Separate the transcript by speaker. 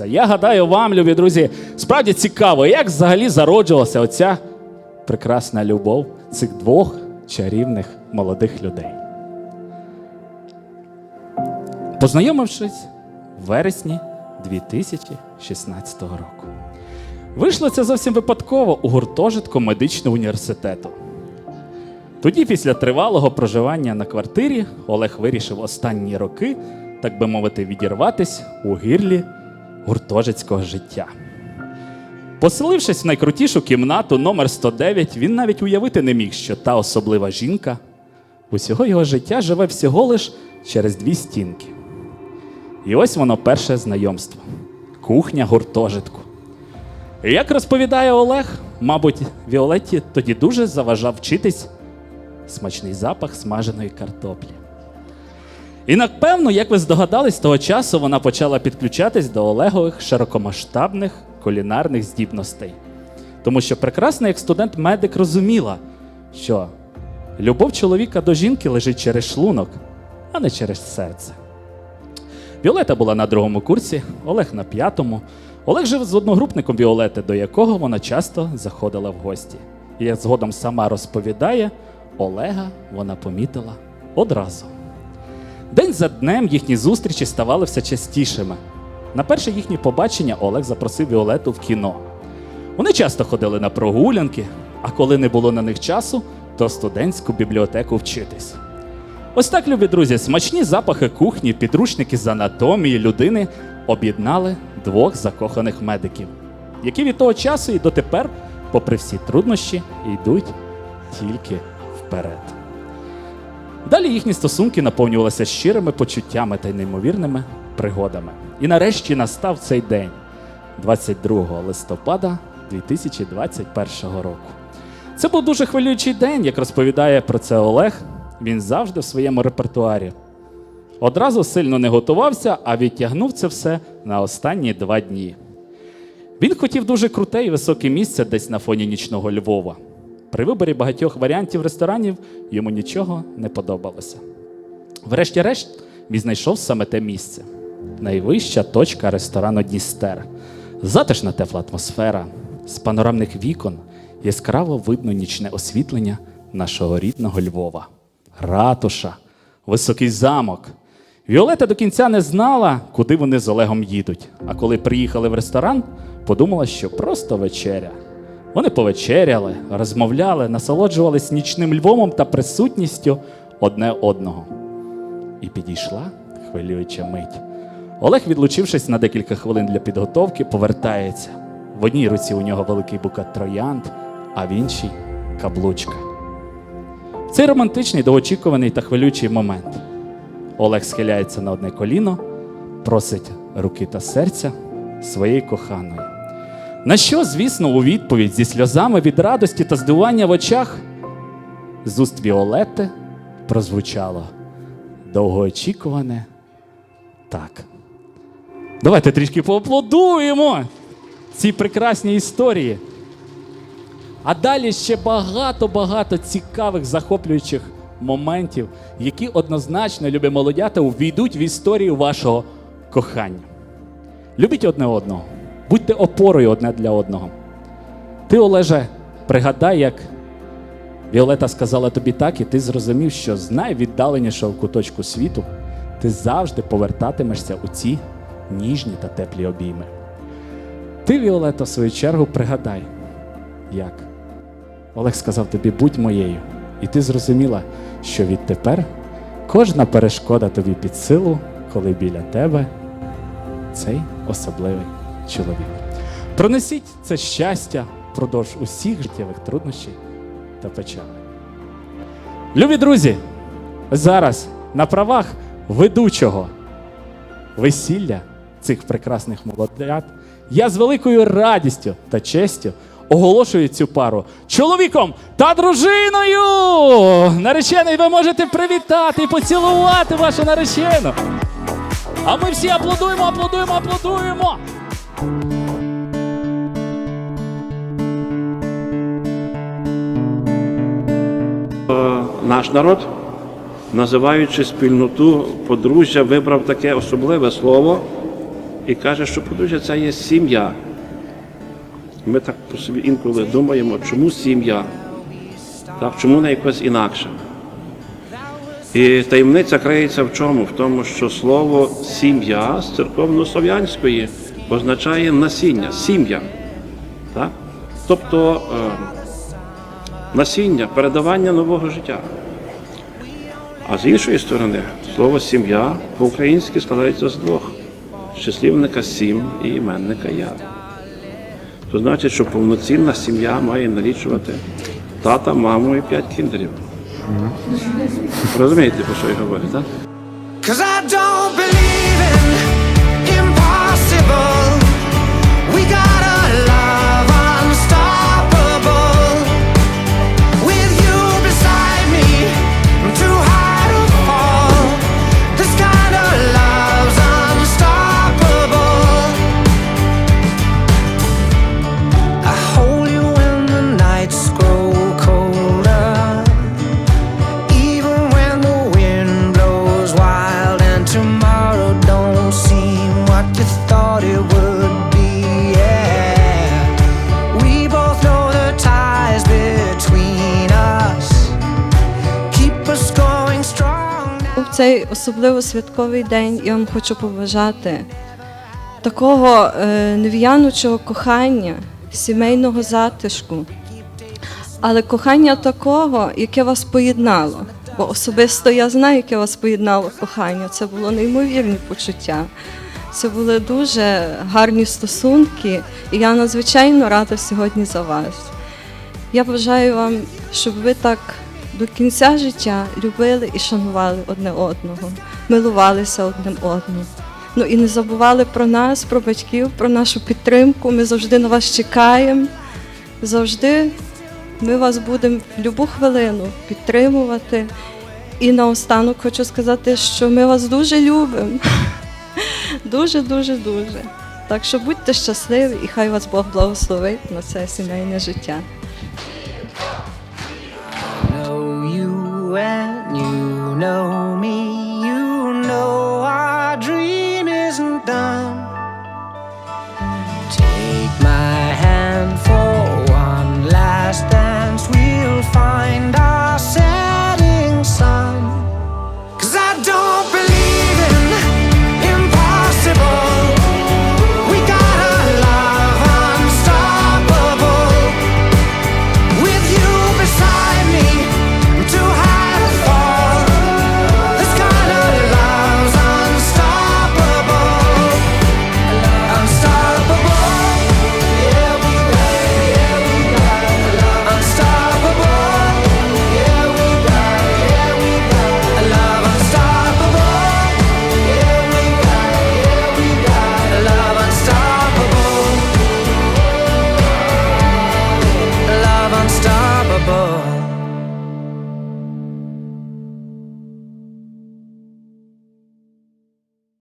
Speaker 1: Я гадаю, вам, любі друзі, справді цікаво, як взагалі зароджувалася оця прекрасна любов цих двох чарівних молодих людей. Познайомившись в вересні 2016 року. Вийшло це зовсім випадково у гуртожитку медичного університету. Тоді, після тривалого проживання на квартирі, Олег вирішив останні роки, так би мовити, відірватись у гірлі гуртожитського життя. Поселившись в найкрутішу кімнату номер 109, він навіть уявити не міг, що та особлива жінка усього його життя живе всього лиш через дві стінки. І ось воно перше знайомство кухня гуртожитку. Як розповідає Олег, мабуть, Віолетті тоді дуже заважав вчитись смачний запах смаженої картоплі. І напевно, як ви здогадались, того часу вона почала підключатись до Олегових широкомасштабних кулінарних здібностей. Тому що прекрасно, як студент-медик розуміла, що любов чоловіка до жінки лежить через шлунок, а не через серце. Віолета була на другому курсі, Олег на п'ятому. Олег жив з одногрупником Віолети, до якого вона часто заходила в гості. І як згодом сама розповідає, Олега вона помітила одразу. День за днем їхні зустрічі ставали все частішими. На перше їхнє побачення Олег запросив Віолету в кіно. Вони часто ходили на прогулянки, а коли не було на них часу, то студентську бібліотеку вчитись. Ось так, любі друзі, смачні запахи кухні, підручники з анатомії людини об'єднали двох закоханих медиків, які від того часу і дотепер, попри всі труднощі, йдуть тільки вперед. Далі їхні стосунки наповнювалися щирими почуттями та неймовірними пригодами. І нарешті настав цей день, 22 листопада 2021 року. Це був дуже хвилюючий день, як розповідає про це Олег. Він завжди в своєму репертуарі. Одразу сильно не готувався, а відтягнув це все на останні два дні. Він хотів дуже круте і високе місце десь на фоні нічного Львова. При виборі багатьох варіантів ресторанів йому нічого не подобалося. Врешті-решт, він знайшов саме те місце найвища точка ресторану Дністер. Затишна тепла атмосфера, з панорамних вікон яскраво видно нічне освітлення нашого рідного Львова, ратуша, високий замок. Віолета до кінця не знала, куди вони з Олегом їдуть. А коли приїхали в ресторан, подумала, що просто вечеря. Вони повечеряли, розмовляли, насолоджувались нічним Львовом та присутністю одне одного. І підійшла хвилююча мить. Олег, відлучившись на декілька хвилин для підготовки, повертається. В одній руці у нього великий букет троянд, а в іншій каблучка. Цей романтичний, довгоочікуваний та хвилюючий момент. Олег схиляється на одне коліно, просить руки та серця своєї коханої. На що, звісно, у відповідь зі сльозами від радості та здивування в очах з уст Віолетти прозвучало довгоочікуване так. Давайте трішки поаплодуємо цій прекрасній історії. А далі ще багато-багато цікавих, захоплюючих моментів, які однозначно, любі молодята, увійдуть в історію вашого кохання. Любіть одне одного, будьте опорою одне для одного. Ти, Олеже, пригадай, як Віолета сказала тобі так, і ти зрозумів, що з найвіддаленішого куточку світу ти завжди повертатимешся у ці ніжні та теплі обійми. Ти, Віолета, в свою чергу, пригадай, як Олег сказав тобі, будь моєю, і ти зрозуміла, що відтепер кожна перешкода тобі під силу, коли біля тебе цей особливий чоловік. Пронесіть це щастя впродовж усіх життєвих труднощів та печалей. Любі друзі, зараз на правах ведучого весілля цих прекрасних молодят я з великою радістю та честю оголошую цю пару чоловіком та дружиною. Наречений ви можете привітати і поцілувати вашу наречену. А ми всі аплодуємо, аплодуємо, аплодуємо.
Speaker 2: Наш народ, називаючи спільноту подружжя, вибрав таке особливе слово і каже, що подружжя це є сім'я. Ми так по собі інколи думаємо, чому сім'я? Так, чому не якось інакше? І таємниця криється в чому? В тому, що слово сім'я з церковно-слов'янської означає насіння, сім'я. Так? Тобто е, насіння, передавання нового життя. А з іншої сторони, слово сім'я по-українськи складається з двох: щаслівника сім і іменника я. То значить, що повноцінна сім'я має налічувати тата, маму і п'ять кіндерів. Розумієте, про що я говорю, так?
Speaker 3: В цей особливо святковий день я вам хочу побажати такого е, нев'янучого кохання, сімейного затишку, але кохання такого, яке вас поєднало. Бо особисто я знаю, яке вас поєднало кохання. Це було неймовірні почуття. Це були дуже гарні стосунки, і я надзвичайно рада сьогодні за вас. Я бажаю вам, щоб ви так до кінця життя любили і шанували одне одного, милувалися одним одним. Ну і не забували про нас, про батьків, про нашу підтримку. Ми завжди на вас чекаємо. Завжди ми вас будемо в будь-яку хвилину підтримувати. І наостанок хочу сказати, що ми вас дуже любимо. Дуже, дуже, дуже. Так що будьте щасливі і хай вас Бог благословить на це сімейне життя.
Speaker 4: when you know